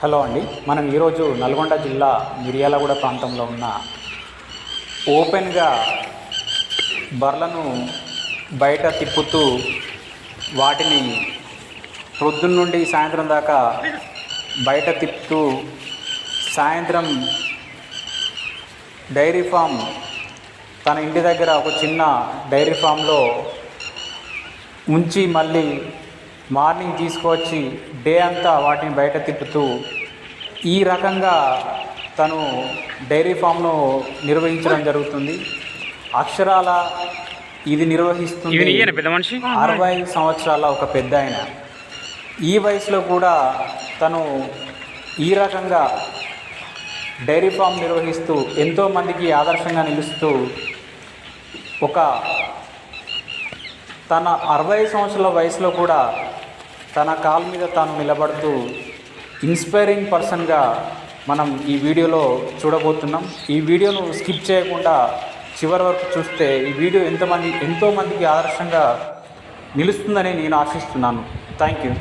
Hello అండి. మనం ఈరోజు నల్గొండ జిల్లా మిర్యాలగూడ ప్రాంతంలో ఉన్న ఓపెన్గా బర్లను బయట తిప్పుతూ వాటిని ప్రొద్దున్న నుండి సాయంత్రం దాకా బయట తిప్పుతూ సాయంత్రం డైరీ ఫామ్ తన ఇంటి దగ్గర ఒక చిన్న డైరీ ఫామ్లో ఉంచి మళ్ళీ మార్నింగ్ తీసుకువచ్చి డే అంతా వాటిని బయట తిప్పుతూ ఈ రకంగా తను డైరీ ఫామ్ను నిర్వహించడం జరుగుతుంది. అక్షరాల ఇది నిర్వహిస్తుంది. అరవై సంవత్సరాల ఒక పెద్ద ఆయన. ఈ వయసులో కూడా తను ఈ రకంగా డైరీ ఫామ్ నిర్వహిస్తూ ఎంతోమందికి ఆదర్శంగా నిలుస్తూ ఒక తన అరవై సంవత్సరాల వయసులో కూడా తన కాలు మీద తాను నిలబడుతూ ఇన్స్పైరింగ్ పర్సన్గా మనం ఈ వీడియోలో చూడబోతున్నాం. ఈ వీడియోను స్కిప్ చేయకుండా చివరి వరకు చూస్తే ఈ వీడియో ఎంతమంది ఎంతోమందికి ఆదర్శంగా నిలుస్తుందని నేను ఆశిస్తున్నాను. థ్యాంక్ యూ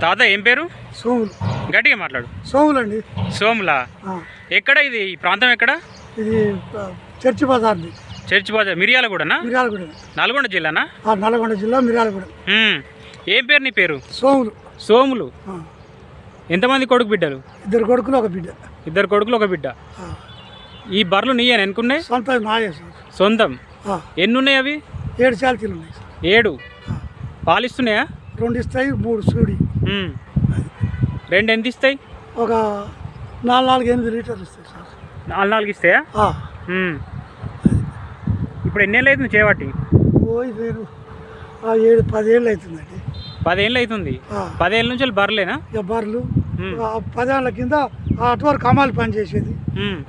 తాత ఏం పేరు? సోములు. గట్టిగా మాట్లాడు. సోములండి. సోములా? ఆ, ఎక్కడ ఇది? ఈ ప్రాంతం ఎక్కడ? ఇది చర్చి బజార్ది. చర్చి బజార్ మిరియాల కూడానా మిర్యాలగూడ. నల్గొండ జిల్లానా? ఆ నల్గొండ జిల్లా మిర్యాలగూడ. ఏం పేరు నీ పేరు? సోములు. సోములు. ఎంతమంది కొడుకు బిడ్డలు? ఇద్దరు కొడుకులు ఒక బిడ్డ. ఇద్దరు కొడుకులు ఒక బిడ్డ. ఈ బర్రెలు నీయని ఎన్నుకున్నాయి? సొంత నాయే సొంతం. ఎన్ని ఉన్నాయి అవి? ఏడు చాలతీలు ఉన్నాయి ఏడు. పాలిస్తున్నాయా? రెండు ఇస్తాయి మూడు సూడి. రెండు ఎంత ఇస్తాయి? ఒక నాలుగు నాలుగు ఎనిమిది లీటర్లు ఇస్తాయి సార్. నాలుగు నాలుగు ఇస్తాయా. ఇప్పుడు ఎన్నేళ్ళు అవుతుంది చేయబట్టి పోయి ఆ ఏడు పదేళ్ళు అవుతుందండి. పదేళ్ళు అవుతుంది. పదేళ్ళ నుంచి బర్రెలేనా? బర్రెలు. పదేళ్ళ కింద అటు వరకు అమ్మాలి పని చేసేది.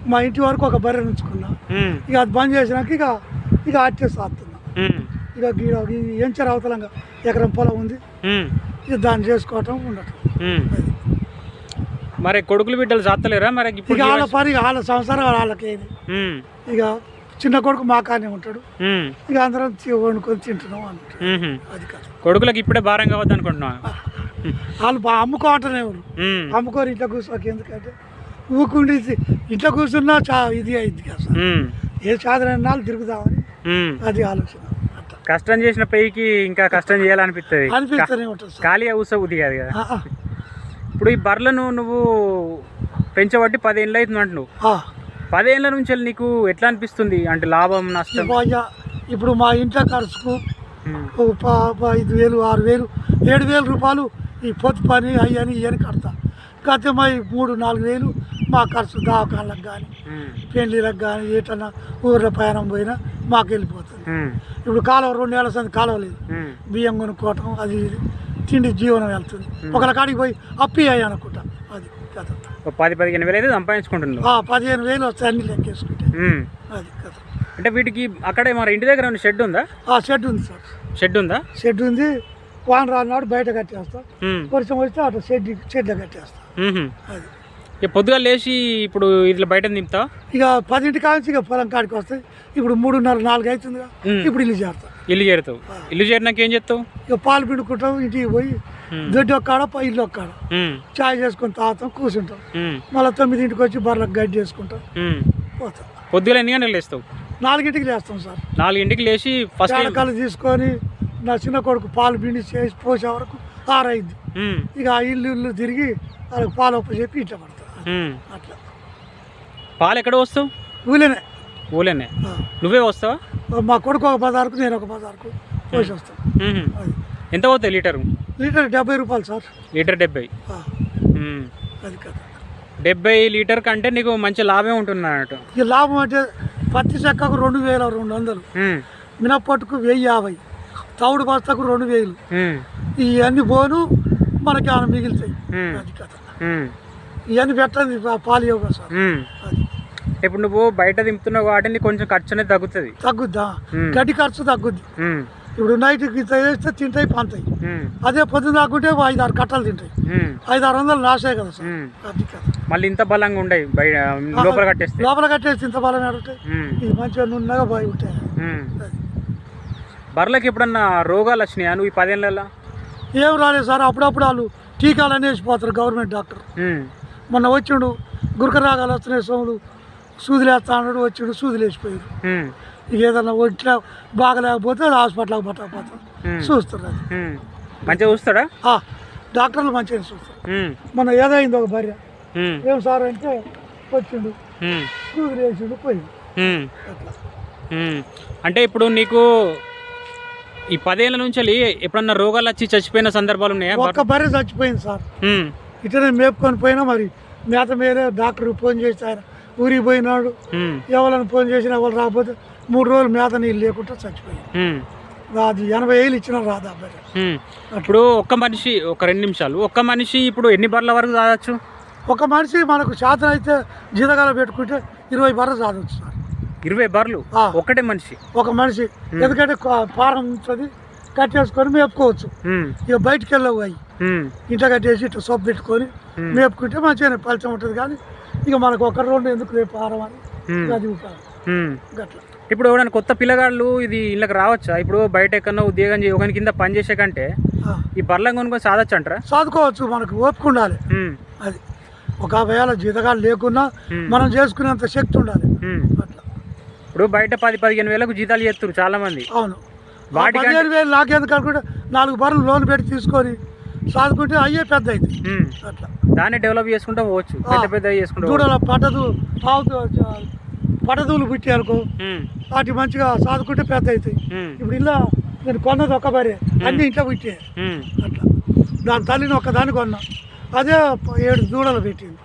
మా ఇంటి వరకు ఒక బర్రె ఉంచుకున్నా. ఇక అది బంద్ చేసినాక ఇక ఇక అట్టే సాస్తున్నా ఉమ్. ఇక ఎంచర్ అవతలంగా ఎకరం పొలం ఉంది. ఇక దాన్ని చేసుకోవటం ఉండటం. మరి కొడుకులు బిడ్డలు సాత్తలేరా? మరి ఇప్పుడు ఇక వాళ్ళ పని వాళ్ళ సంవత్సరం వాళ్ళకి. ఇక చిన్న కొడుకు మా కానే ఉంటాడు. ఇక అందరం వండుకొని తింటున్నాం ఉహుం. అది కాదు. కొడుకులకు ఇప్పుడే భారం కావద్దు అనుకుంటున్నా వాళ్ళు బా అమ్ముకోవటం ఎవరు అమ్ముకోరు ఇంట్లో కూర్చోక ఎందుకంటే ఊకుండి ఇంట్లో కూర్చున్నా చా ఇది అయింది కదా సార్. ఏ సాధన తిరుగుదామని అది ఆలోచన. కష్టం చేసిన పెయ్యికి ఇంకా కష్టం చేయాలనిపిస్తుంది అనిపిస్తూనే ఉంటుంది సార్. ఖాళీ ఊసబుద్ధి కాదు కదా. ఇప్పుడు ఈ బర్రెలను నువ్వు పెంచబట్టి పదేళ్ళు అవుతుంది అంటున్నావు పదేళ్ళ నుంచి నీకు ఎట్లా అనిపిస్తుంది? అంటే లాభం నష్టం? ఇప్పుడు మా ఇంట్లో ఖర్చుకు ఐదు వేలు ఆరు వేలు ఏడు వేల రూపాయలు ఈ పొత్తు పని అయ్యని ఇవని కడతా. కాకపోతే మా ఈ మూడు నాలుగు వేలు మా ఖర్చు దవాఖానలకు కానీ. పెళ్ళిళ్ళకి కానీ ఏటన్నా ఊర్లో ప్రయాణం పోయినా మాకు వెళ్ళిపోతుంది. ఇప్పుడు కాలువ రెండు నెలల సంది కాలువ లేదు. బియ్యం కొనుక్కోవటం అది తిండి జీవనం వెళ్తుంది. ఒకళ్ళ కాడికి పోయి అప్పి అయ్యి అనుకుంటా. అది కథ. పది పదిహేను వేలు అయితే సంపాదించుకుంటున్నావు ఆ, పదిహేను వేలు వస్తాయి అన్ని లెక్కేసుకుంటే. అది కథ అంటే వీటికి అక్కడే మరి ఇంటి దగ్గర ఉన్న షెడ్ ఉందా? ఆ షెడ్ ఉంది సార్. షెడ్ ఉందా? షెడ్ ఉంది. వాన రానాడు బయట కట్టేస్తాం. వర్షం వస్తే అటు షెడ్ షెడ్లో కట్టేస్తాం. అది. ఇక పొద్దుగా లేచి ఇప్పుడు ఇట్లా బయట నింపుతా ఇక పదింటి కాంచి ఇక పొలం కాడికి వస్తాయి ఇప్పుడు మూడున్నర నాలుగు అవుతుందిగా ఉమ్. ఇప్పుడు ఇల్లు చేస్తాం ఇల్లు చేరుతావు ఇల్లు చేరినాక ఏం చేస్తావు ఇక పాలు పిండుకుంటాం ఇంటికి పోయి. దొడ్డి ఒక్కాడ ప- ఇల్లు ఒక్కాడ. చాయ్ చేసుకొని తాగుతాం కూర్చుంటాం. మళ్ళీ తొమ్మిదింటికి వచ్చి బర్రెలకు గడ్డి చేసుకుంటాం. పోతాం పొద్దుగా ఎన్ని గంటలు లేస్తావు నాలుగింటికి లేస్తాం సార్ నాలుగింటికి లేచి ఫస్ట్ పేడకాలు తీసుకొని నా చిన్న కొడుకు పాలు పిండి చేసి పోసే వరకు ఆరైద్ది ఉమ్. ఇక ఆ ఇల్లు ఇల్లు తిరిగి వాళ్ళకి పాలు ఒప్ప చెప్పి ఇట్లా పడతాం. అట్లా. పాలు ఎక్కడ వస్తావు ఊలేనే ఆ. నువ్వే వస్తావా మా కొడుకు ఒక బజార్కు నేను ఒక బజార్కు పోసి వస్తాం. ఉహుం. అది. ఎంత పోతాయి లీటరు? లీటర్ డెబ్బై రూపాయలు సార్. లీటర్ డెబ్బై. అది కదా. డెబ్బై లీటర్ కంటే నీకు మంచి లాభం ఉంటుంది అన్నట్టు ఇక లాభం అంటే పత్తి చెక్కకు రెండు వేల రెండు వందలు. మినప్పట్టుకు వెయ్యి యాభై. తౌడు బస్తాకు రెండు వేలు. ఇవన్నీ పోను మనకి మిగులుతాయి. అది ఉమ్. ఇవన్నీ పెట్టండి పాలు ఇవ్వ సార్. అది. ఇప్పుడు నువ్వు బయట దింపుతున్నావు కాబట్టి నీకు కొంచెం ఖర్చు అనేది తగ్గుతుంది. తగ్గుద్దా. గడ్డి ఖర్చు తగ్గుద్ది. ఇప్పుడు నైట్ వేస్తే తింటాయి పంతాయి. అదే పొద్దున దాకుంటే ఐదు ఆరు కట్టలు తింటాయి. ఐదు ఆరు వందలు నాశాయి కదా సార్. అది మళ్ళీ ఇంత బలంగా ఉండయి లోపల కట్టేస్తే. లోపల కట్టేసి ఇంత బలం ఉమ్. ఇది మంచిగా నున్నగా బాగా ఉంటాయి. బర్రెలకు ఎప్పుడన్నా రోగాలు వచ్చినాయా నువ్వు ఈ పదేళ్ళ ఏం రాలేదు సార్ అప్పుడప్పుడు వాళ్ళు టీకాలు అనేసిపోతారు గవర్నమెంట్ డాక్టర్. మొన్న వచ్చిండు గురక రాగాలు వస్తున్నాయి సోములు సూదులు వేస్తా అన్నాడు వచ్చిండు సూదులు వేసిపోయారు. ఉమ్, ఇక ఏదన్నా ఒంట్లో బాగలేకపోతే అది హాస్పిటల్కి పట్టకపోతాం. చూస్తారు అది. మంచిగా చూస్తాడా? డాక్టర్లు మంచిగా చూస్తారు. మొన్న ఏదైంది ఒక భార్య. ఏం సార్ అంటే వచ్చిండు ఉమ్, సూదులు వేసిండు పోయింది ఉమ్, అట్లా. ఉమ్. అంటే ఇప్పుడు నీకు ఈ పదేళ్ళ నుంచి ఎప్పుడన్నా రోగాలు వచ్చి చచ్చిపోయిన సందర్భాలు ఉన్నాయా? ఒక్క భార్య చచ్చిపోయింది సార్. ఇటనే మేపుకొని పోయినా మరి మేత మీదే డాక్టర్ ఫోన్ చేసి ఆయన ఊరికి పోయినాడు. ఎవరైనా ఫోన్ చేసినా ఎవరు రాకపోతే మూడు రోజులు మేత నీళ్ళు లేకుండా చచ్చిపోయింది అది ఎనభై ఏళ్ళు ఇచ్చినా రాదు అబ్బాయి. ఇప్పుడు ఒక్క మనిషి ఒక రెండు నిమిషాలు. ఒక్క మనిషి ఇప్పుడు ఎన్ని బర్ల వరకు తాగొచ్చు ఒక మనిషి మనకు శాతం అయితే జీతకాలం పెట్టుకుంటే ఇరవై బర్రెలు సార్. ఇరవై బర్లు ఆ. ఒకటే మనిషి? ఒక మనిషి. ఎందుకంటే ఫారం ఉంటుంది. కట్టేసుకొని మేపుకోవచ్చు. ఇక బయటికి వెళ్ళవు అవి ఇంట్లో కట్టేసి ఇట్లా సోప్ పెట్టుకొని. మేపుకుంటే మంచిగానే ఫలితం ఉంటుంది. కానీ ఇక మనకు ఒక రెండు ఎందుకు రేపు ఆరం అని. అది. గట్ల. ఇప్పుడు ఎవరైనా కొత్త పిల్లగాళ్ళు ఇది ఇళ్ళకి రావచ్చా? ఇప్పుడు బయట ఎక్కడో ఉద్యోగం చేయ ఒకరి కింద పని చేసే కంటే. ఈ బర్లం కొనుక్కొని సాధచ్చు అంటారా? చదువుకోవచ్చు మనకు ఓపిక ఉండాలి. అది. ఒకవేళ జీతగాలు లేకున్నా. మనం చేసుకునేంత శక్తి ఉండాలి. అట్లా. ఇప్పుడు బయట పది పదిహేను వేలకు జీతాలు చేస్తారు చాలా మంది అవును. పదిహేను వేలు నాకెందుకు అనుకుంటే నాలుగు బర్రెలు లోన్ పెట్టి తీసుకొని చదువుకుంటే అయ్యే పెద్ద ఉమ్. అట్లా. దాన్ని డెవలప్ చేసుకుంటూ పోవచ్చు. పెద్ద పెద్ద చేసుకుంటూ పటదు పావుతూ పటదూలు పుట్టి అనుకో. వాటి మంచిగా చదువుకుంటే పెద్ద అవుతాయి ఇప్పుడు ఇలా నేను కొన్నది ఒక్క బరే అన్ని ఇంట్లో పుట్టే. అట్లా. దాని తల్లిని ఒక్కదాన్ని కొన్నా. అదే ఏడు దూడలు పెట్టింది.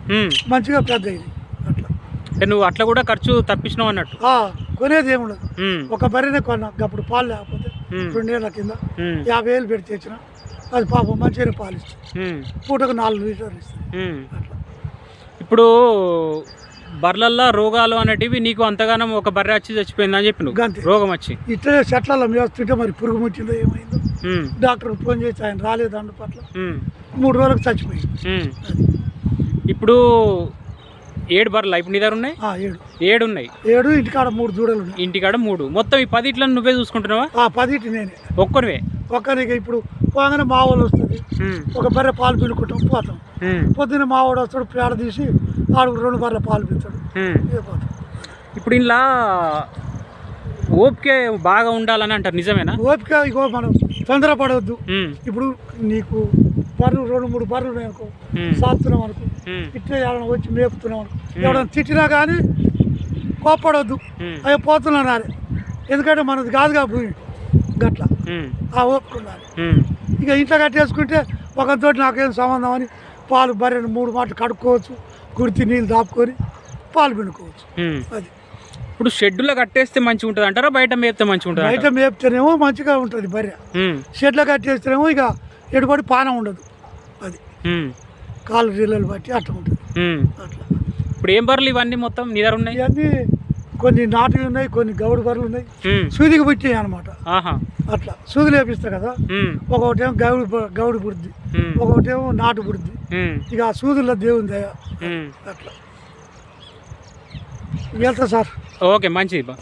మంచిగా పెద్ద అయింది అట్లా. అంటే నువ్వు అట్లా కూడా ఖర్చు తప్పించినావు అన్నట్టు. ఆ, కొనేది ఏముండదు. ఒక బర్రెనే కొన్నా. అప్పుడు పాలు లేకపోతే. రెండేళ్ళ కింద యాభై వేలు పెట్టి తెచ్చిన. అది పాపం మంచిగానే పాలు ఇస్తుంది ఉమ్, పూటకు నాలుగు లీటర్లు ఇస్తుంది ఇప్పుడు బర్లల్లో రోగాలు అనేటివి నీకు అంతగానం ఒక బర్రె వచ్చి చచ్చిపోయిందని చెప్పి నువ్వు గంతే. రోగం వచ్చి. ఇట్లే చెట్లలో మేస్తుంటే మరి పురుగు ముట్టిందో ఏమైందో. డాక్టర్ ఫోన్ చేసి ఆయన రాలేదు అందు పట్ల మూడు రోజులకు చచ్చిపోయింది. ఇప్పుడు ఏడు బర్రెలు ఇప్పుడు నీ దగ్గర ఉన్నాయి? ఏడు. ఏడు ఉన్నాయి. ఏడు ఇంటికాడ మూడు దూడలు ఉన్నాయి. ఇంటికాడ మూడు. మొత్తం ఈ పదిట్లను నువ్వే చూసుకుంటున్నావా? ఆ పదిటి నేనే. ఒక్కరివే? ఒక్కరికి ఇప్పుడు పోగానే మా వాళ్ళు వస్తుంది. ఒక బర్రె పాలు పిండుకుంటాం పోతాం. పొద్దున్న మా వాడు వస్తాడు పేడ తీసి ఆడు రెండు బర్రె పాలు పోతాం. ఇప్పుడు ఇలా ఓపిక బాగా ఉండాలని అంటారు నిజమేనా? ఓపిక ఇగో మనం తొందరపడవద్దు ఇప్పుడు నీకు బర్రెలు రెండు మూడు బర్రెలు అనుకో సాత్తున్నాం అనుకో ఇట్లా ఎవరైనా వచ్చి మేపుతున్నాం ఎవరైనా తిట్టినా కానీ కోప్పడవద్దు పోతున్నాను అని ఎందుకంటే మనది కాదుగా భూమి. గట్ల. ఆ ఓపిక ఉండాలి. ఉమ్, ఇక ఇంట్లో కట్టేసుకుంటే ఒకరితో నాకేం సంబంధం అని పాలు బర్రెను మూడు మాటలు కడుక్కోవచ్చు కుడితి నీళ్ళు దాపుకొని పాలు పిండుకోవచ్చు. అది. ఇప్పుడు షెడ్యూల్లో కట్టేస్తే మంచిగా ఉంటుంది అంటారా? బయట మేపితే మంచిగా ఉంటుంది బయట మేపితేనేమో మంచిగా ఉంటుంది బర్రె. షెడ్లో కట్టేస్తేనేమో ఇక ఎడుబడి పానం ఉండదు. అది. కాలు రీళ్ళలు బట్టి అట్లా ఉంటుంది. అట్లా. ఇప్పుడు ఏం బర్రెలు ఇవన్నీ మొత్తం నీ దగ్గర ఉన్నాయి? ఇవన్నీ కొన్ని నాటువి ఉన్నాయి కొన్ని గౌడు బర్రెలు ఉన్నాయి. సూదికి పుట్టాయి అనమాట అట్లా. సూది లేపిస్తా కదా. ఒకటేమో గౌడు గౌడు ఉమ్, ఒకటేమో నాటు ఉమ్, ఇక ఆ సూదుల్లో దేవుని దయ. అట్లా. వెళ్తా సార్. ఓకే మంచిది బా.